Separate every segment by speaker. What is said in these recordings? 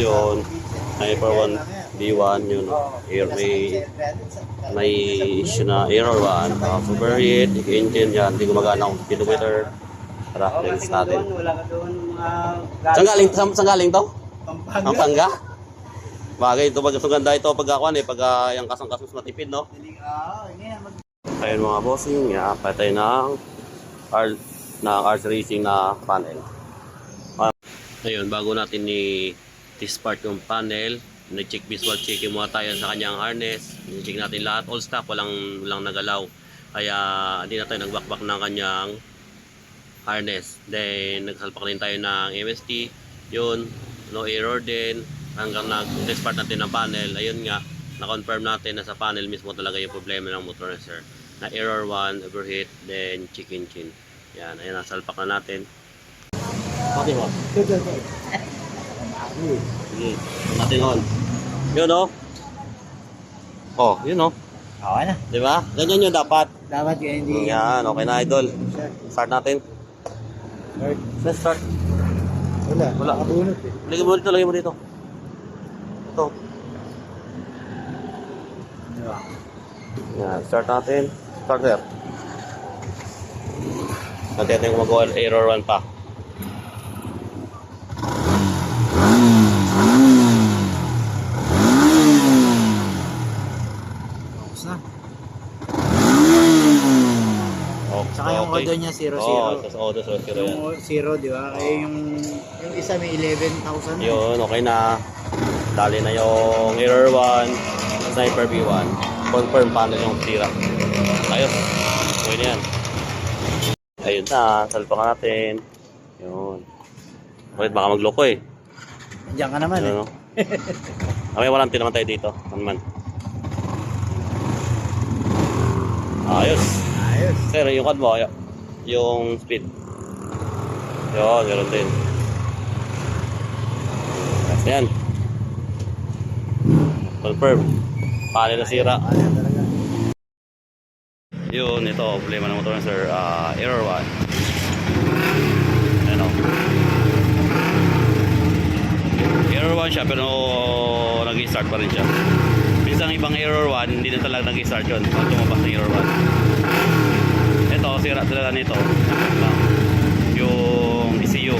Speaker 1: yun. Hyper 1 B1 yun. Air may may issue na error 1. Uh, overheat, engine yan. Hindi gumagana ang kilometer. Tara, next natin. Saan galing, saan, saan galing to?
Speaker 2: Pampanga.
Speaker 1: Pampanga? Bagay ito, pag ito ganda ito pag ako eh, pag uh, yung kasang-kasang matipid, no?
Speaker 2: Ah, ngayon
Speaker 1: Ayun mga bossing, yeah, patay ng R, na R Racing na panel. Ah, Ayun, bago natin ni dispart yung panel, nag-check visual checking muna tayo sa kanyang harness. Check natin lahat, all stock, walang, walang nagalaw. Kaya hindi na tayo nagbakbak ng kanyang harness. Then, nagsalpak rin tayo ng MST. Yun, no error din. Hanggang nag-dispart natin ng panel. Ayun nga, na-confirm natin na sa panel mismo talaga yung problema ng motor na sir. Na error 1, overheat, then chicken chin. Yan, ayun, nasalpak na natin. Okay mo. Sige, natin on. Yun oh. Oh, yun oh.
Speaker 2: Okay na.
Speaker 1: Di ba? Ganyan yung dapat.
Speaker 2: Dapat kaya hindi...
Speaker 1: Yan, okay na idol. Start natin.
Speaker 2: Start.
Speaker 1: Let's start.
Speaker 2: Wala.
Speaker 1: Wala.
Speaker 2: Nakabunot eh.
Speaker 1: Lagyan mo dito, lagyan mo dito. Ito. Yan, start natin. Starter. Natin natin kung mag error 1 pa.
Speaker 2: Tapos na.
Speaker 1: Oh,
Speaker 2: Saka yung audio niya 0-0.
Speaker 1: Oo, tapos auto 0 0 yan.
Speaker 2: Yung zero, di ba? Kaya yung, yung isa may 11,000.
Speaker 1: Yun, okay na. Dali na yung error 1, sniper B1. Confirm paano yung tira. Ayos. Okay na yan. Ayun na, salpa natin. Yun. Wait, baka magloko eh.
Speaker 2: Diyan ka naman eh.
Speaker 1: Ano? Okay, walang naman tayo dito. Ano man. Ayos.
Speaker 2: Ayos.
Speaker 1: Sir, yung kod mo, yung speed. Yun, ganoon din. Ayos na yan. Confirm. Paano na sira? Yun, ito, problema ng motor na sir. Ah, error 1. Ano? Error 1 siya, pero nag-start pa rin siya. Minsan ang ibang error 1, hindi na talaga nag-start yun. Pag tumabas ng error 1. Sira talaga nito. Yung ECU.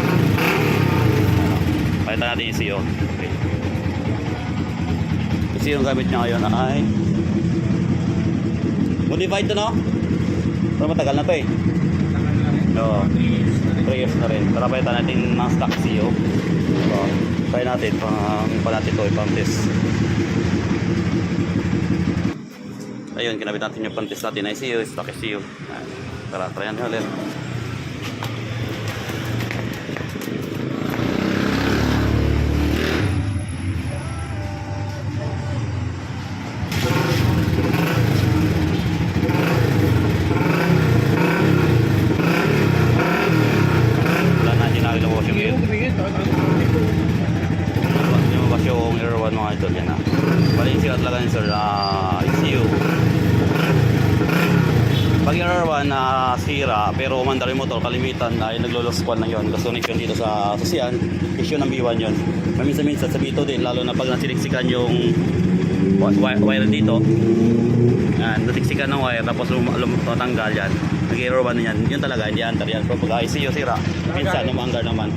Speaker 1: Palitan natin yung ECU. Okay. ECU yung gamit niya ngayon ay Modified to no? Pero matagal na to eh. Oo. 3 years na rin. Tara palitan natin ng stock CO. So, try natin. Pang, pa natin to, ipang test. Ayun, kinabit natin yung pang-test natin na ECU, stock ECU. Ayan. Tara, try natin ulit. Yung yung error 1 mga idol. Yan yung sira talaga ni sir. ah, ECU. Pag error 1 na sira, pero umandar yung motor, kalimitan ay naglo-lost squad na yun. Lost connection dito sa sasiyan. Issue ng B1 yun. Maminsan-minsan sa B2 din, lalo na pag nasiliksikan yung wi- wi- wire dito. Yan, nasiksikan ng wire, tapos lum lum tatanggal yan. Nag-error 1 na yan. Yun talaga, hindi andar yan. Pero pag ICU sira, minsan umandar naman.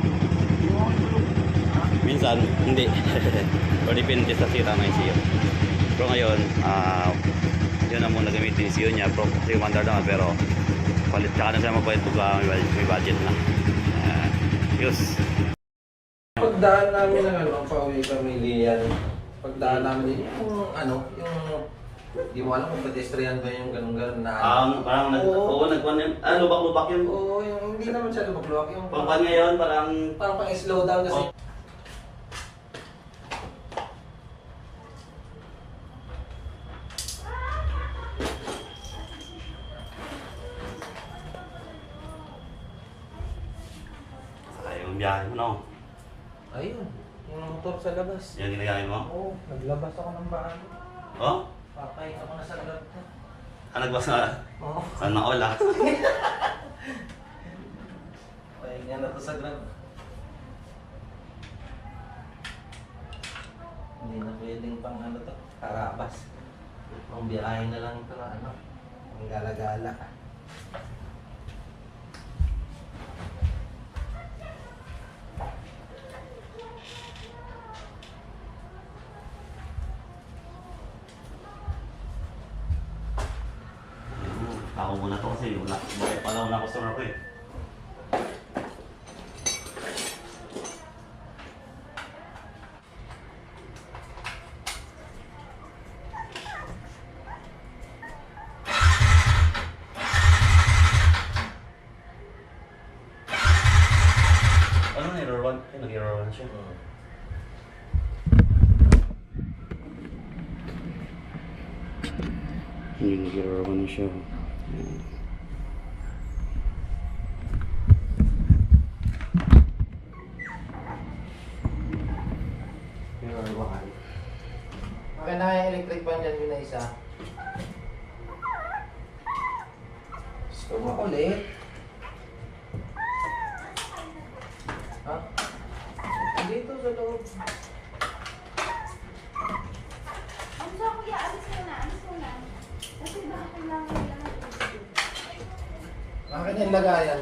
Speaker 1: Minsan, hindi. Pero depende sa sira ng ICU. Pero ngayon, ah, yun ang muna gamitin yung CU niya. Pro, kasi umandar naman, pero palit tsaka na siya magpalit ah, may, budget- may budget na. Uh, yus.
Speaker 3: Pagdaan namin ng ano, pauwi kami liyan. Pagdaan namin yung ano, yung di mo alam kung pedestrian ba yung ganun-ganun na ano.
Speaker 1: Um, parang nag,
Speaker 3: Oo.
Speaker 1: oo, nagkuhan yun. Ah, lubak-lubak yun.
Speaker 3: Oo, yung hindi naman siya lumagluwag. Yung
Speaker 1: Pangkuhan ngayon, parang
Speaker 3: parang pang slow down kasi.
Speaker 1: Oh. Yung biyahe mo, no?
Speaker 3: Ayun, yung motor sa labas.
Speaker 1: Yan ginagamit mo?
Speaker 3: Oo, naglabas ako ng bahay.
Speaker 1: Oh?
Speaker 3: Papay ako na sa ko.
Speaker 1: Ah, nagbas na.
Speaker 3: Oo.
Speaker 1: Sana all ah.
Speaker 3: Pahinga na to sa grab. Hindi na pwedeng pang ano to, karabas. Ang biyahe na lang ito na ano, ang gala-gala.
Speaker 1: Ako muna to kasi wala. Bakit pala wala customer ko eh. Ano na error 1? Ay, nag-error 1 siya. Hindi nag-error 1 siya.
Speaker 3: Okay na yung electric fan dyan yun na isa. Gusto mo ulit? Ha? Dito sa loob.
Speaker 4: Ano sa kuya? Alis mo na, alis mo na. Kasi baka kailangan nila ng tubig.
Speaker 3: Akin yung lagayan.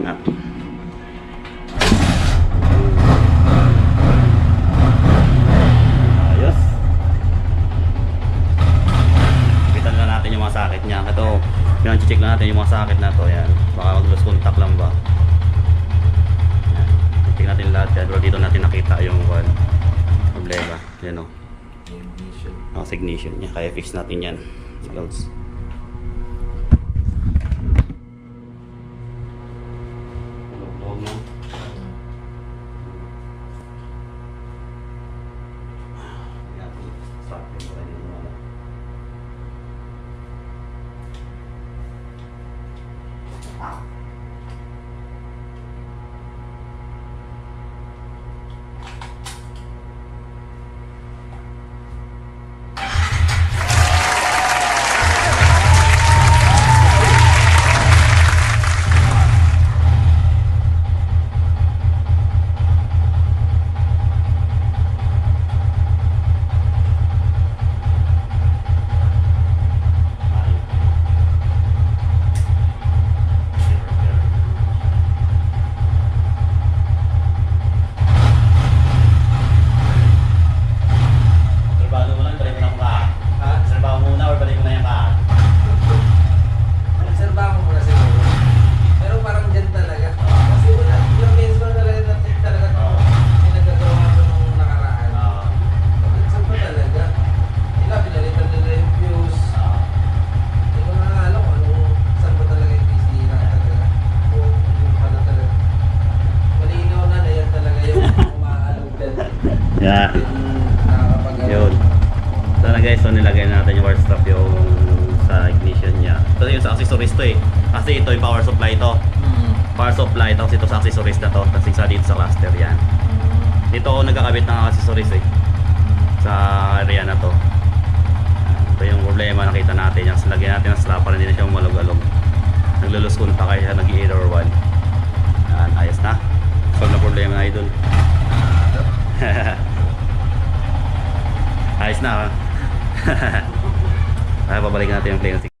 Speaker 1: Natin. Ayos. Kitan na natin yung mga sakit niya. Ito, pinag-check na natin yung mga sakit na to. Yan. Baka mag-lost contact lang ba. Yan. Check natin lahat yan. Pero dito natin nakita yung one, problema. Yan o.
Speaker 3: Ignition.
Speaker 1: Ang ignition niya. Kaya fix natin yan. Loads.
Speaker 3: Nakakapag
Speaker 1: Yun. So na guys, so nilagay natin yung wire strap yung sa ignition niya. Ito yung sa accessories to eh. Kasi ito yung power supply to.
Speaker 3: Mm.
Speaker 1: Power supply, tapos ito sa accessories na to. Kasi sa dito sa cluster yan. Dito ako nagkakabit ng accessories eh. Sa area na to. Ito yung problema nakita natin. Yung lagyan natin ng para hindi na siya umalog-alog. Naglulus kunta kaya nag-error 1. Yan, ayos na. Solve na problema na idol. ayos na ha. Babalik natin yung plane.